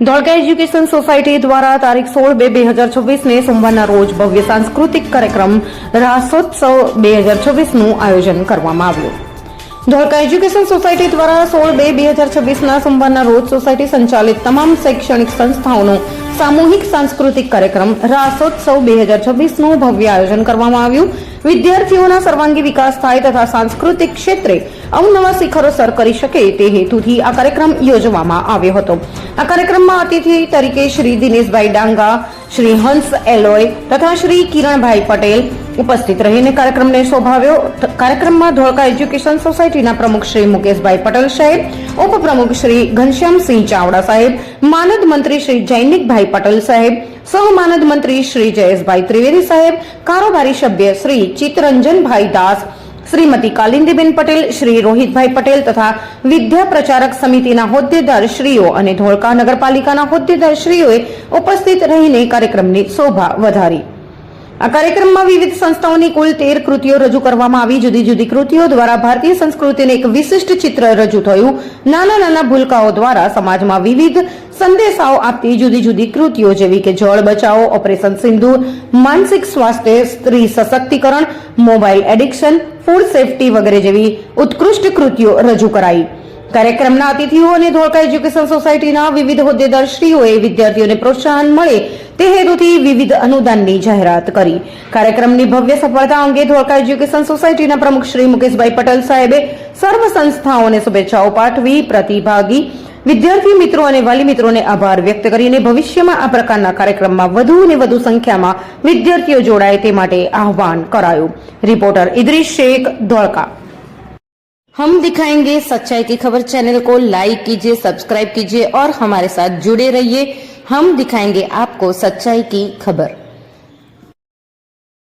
Dholka education society દ્વારા તારીખ સોળ બે બે હજાર છવ્વીસને સોમવારના રોજ ભવ્ય સાંસ્કૃતિક કાર્યક્રમ રાસોત્સવ બે હજાર છવ્વીસનું આયોજન કરવામાં આવ્યું. ધોળકા એજ્યુકેશન સોસાયટી દ્વારા સોળ બે બે હજાર છવ્વીસના સોમવારના રોજ સોસાયટી સંચાલિત તમામ શૈક્ષણિક સંસ્થાઓનો સામૂહિક સાંસ્કૃતિક કાર્યક્રમ રાસોત્સવ બે હજાર છવ્વીસનું ભવ્ય આયોજન કરવામાં આવ્યું. વિદ્યાર્થીઓના સર્વાંગી વિકાસ થાય તથા સાંસ્કૃતિક ક્ષેત્રે અવનવા શિખરો સર કરી શકે તે હેતુથી આ કાર્યક્રમ યોજવામાં આવ્યો હતો. આ કાર્યક્રમમાં અતિથિ તરીકે શ્રી દિનેશભાઈ ડાંગા, શ્રી હંસ એલોય તથા શ્રી કિરણભાઈ પટેલ ઉપસ્થિત રહીને કાર્યક્રમને શોભાવ્યો. કાર્યક્રમમાં ધોળકા એજ્યુકેશન સોસાયટીના પ્રમુખ શ્રી મુકેશભાઈ પટેલ સાહેબ ઉપપ્રમુખ શ્રી ઘનશ્યામસિંહ ચાવડા સાહેબ, માનદ મંત્રી શ્રી જૈનિકભાઈ પટેલ સાહેબ સહમાનદ મંત્રી શ્રી જયેશભાઈ ત્રિવેદી સાહેબ, કારોબારી સભ્ય શ્રી ચિત્તરંજનભાઈ દાસ, શ્રીમતી કાલિંદીબેન પટેલ, શ્રી રોહિતભાઈ પટેલ તથા વિદ્યા પ્રચારક સમિતિના હોદ્દેદારશ્રીઓ અને ધોળકા નગરપાલિકાના હોદ્દેદારશ્રીઓએ ઉપસ્થિત રહીને કાર્યક્રમની શોભા વધારી. આ કાર્યક્રમમાં વિવિધ સંસ્થાઓની કુલ તેર કૃતિઓ રજૂ કરવામાં આવી. જુદી જુદી કૃતિઓ દ્વારા ભારતીય સંસ્કૃતિને એક વિશિષ્ટ ચિત્ર રજૂ થયું. નાના નાના ભૂલકાઓ દ્વારા સમાજમાં વિવિધ સંદેશાઓ આપતી જુદી જુદી કૃતિઓ જેવી કે જળ બચાવો, ઓપરેશન સિંધુ, માનસિક સ્વાસ્થ્ય, સ્ત્રી સશક્તિકરણ, મોબાઈલ એડિક્શન, ફૂડ સેફટી વગેરે જેવી ઉત્કૃષ્ટ કૃતિઓ રજૂ કરાઈ. કાર્યક્રમના અતિથિઓ અને ધોળકા એજ્યુકેશન સોસાયટીના વિવિધ હોદ્દેદારશ્રીઓએ વિદ્યાર્થીઓને પ્રોત્સાહન મળે તે હેતુથી વિવિધ અનુદાનની જાહેરાત કરી કાર્યક્રમની ભવ્ય સફળતા અંગે ધોળકા એજ્યુકેશન સોસાયટીના પ્રમુખ શ્રી મુકેશભાઈ પટેલ સાહેબે સર્વ સંસ્થાઓને શુભેચ્છાઓ પાઠવી પ્રતિભાગી વિદ્યાર્થી મિત્રો અને વાલી મિત્રોને આભાર વ્યક્ત કરીને ભવિષ્યમાં આ પ્રકારના કાર્યક્રમમાં વધુ અને વધુ સંખ્યામાં વિદ્યાર્થીઓ જોડાય તે માટે આહવાન કરાયું રિપોર્ટર ઇદ્રીસ શેખ ધોળકા हम दिखाएंगे सच्चाई की खबर चैनल को लाइक कीजिए सब्सक्राइब कीजिए और हमारे साथ जुड़े रहिए हम दिखाएंगे आपको सच्चाई की खबर